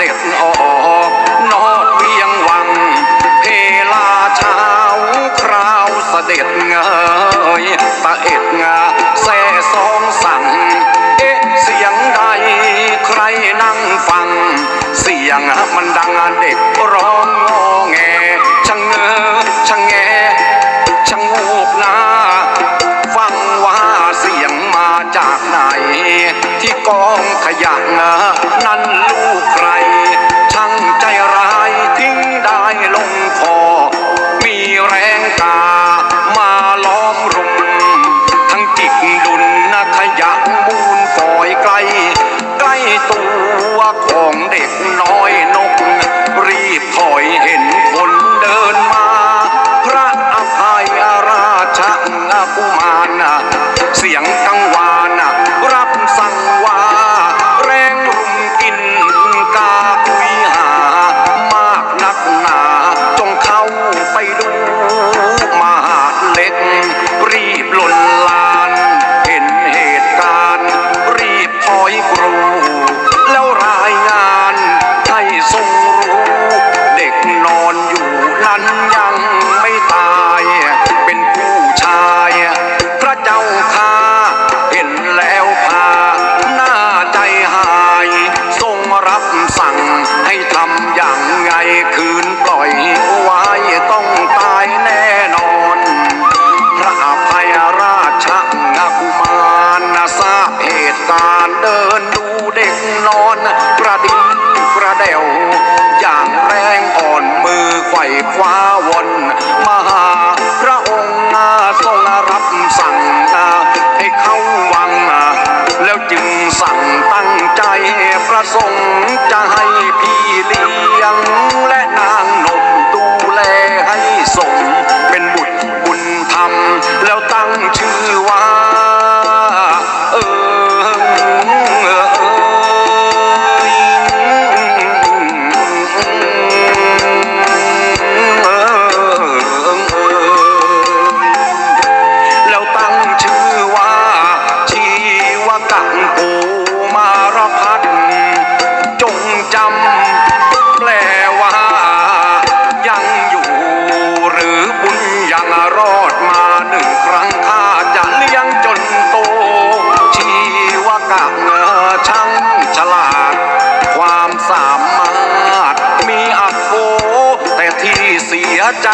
เด็ดออกนอดเพียงวัง เพลาเช้าคราวเสด็จเงยตะเอ็ดงาแซ่สองสั่งเอ๊ะเสียงใดใครนั่งฟัง เสียงมันดังเด็กร้องงอแงชังเงอชังแงชังงูกน้าฟังว่าเสียงมาจากไหน ที่กองขยะนั้นลูกใคร ของเด็กน้อย งนอนประดิษฐ์ระเดวอย่างแรงอ่อนมือไขว่คว้าวนมหาพระองค์ทรงรับสั่งให้เข้าวัง แล้วจึงสั่งตั้งใจประสงค์จะ รอดมาหนึ่งครั้งข้าจะเลี้ยงจนโต ชีวกะเงอช่างฉลาด ความสามารถมีอักโกแต่ที่เสียใจ